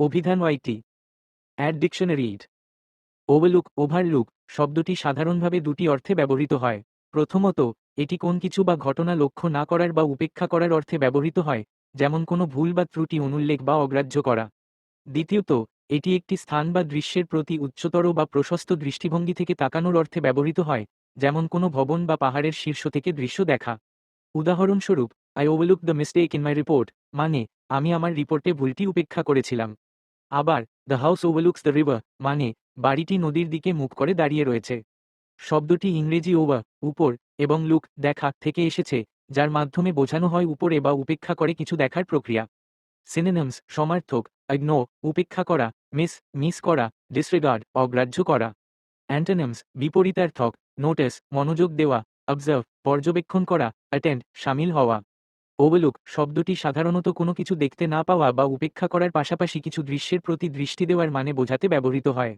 অভিধান ওয়াইটি অ্যাড ডিকশনারি। ইড ওভারলুক ওভারলুক শব্দটি সাধারণভাবে দুটি অর্থে ব্যবহৃত হয়। প্রথমত, এটি কোন কিছু বা ঘটনা লক্ষ্য না করার বা উপেক্ষা করার অর্থে ব্যবহৃত হয়, যেমন কোনো ভুল বা ত্রুটি অনুল্লেখ বা অগ্রাহ্য করা। দ্বিতীয়ত, এটি একটি স্থান বা দৃশ্যের প্রতি উচ্চতর বা প্রশস্ত দৃষ্টিভঙ্গি থেকে তাকানোর অর্থে ব্যবহৃত হয়, যেমন কোনো ভবন বা পাহাড়ের শীর্ষ থেকে দৃশ্য দেখা। উদাহরণস্বরূপ I overlook the mistake in my report মানে আমি আমার রিপোর্টে ভুলটি উপেক্ষা করেছিলাম। আবার, the house overlooks the river মানে বাড়িটি নদীর দিকে মুখ করে দাঁড়িয়ে রয়েছে। শব্দটি ইংরেজি ওভার উপর এবং লুক দেখা থেকে এসেছে, যার মাধ্যমে বোঝানো হয় উপরে বা উপেক্ষা করে কিছু দেখার প্রক্রিয়া। সিনেনমস সমার্থক ইগনো উপেক্ষা করা মিস মিস করা ডিসরেগার্ড অগ্রাহ্য করা অ্যান্টোনিমস বিপরীতার্থক নোটিস মনোযোগ দেওয়া অবজার্ভ পর্যবেক্ষণ করা অ্যাটেন্ড সামিল হওয়া ওভারলুক শব্দটি সাধারণত কোনো কিছু দেখতে না পাওয়া বা উপেক্ষা করার পাশাপাশি কিছু দৃশ্যের প্রতি দৃষ্টি দেওয়ার মানে বোঝাতে ব্যবহৃত হয়।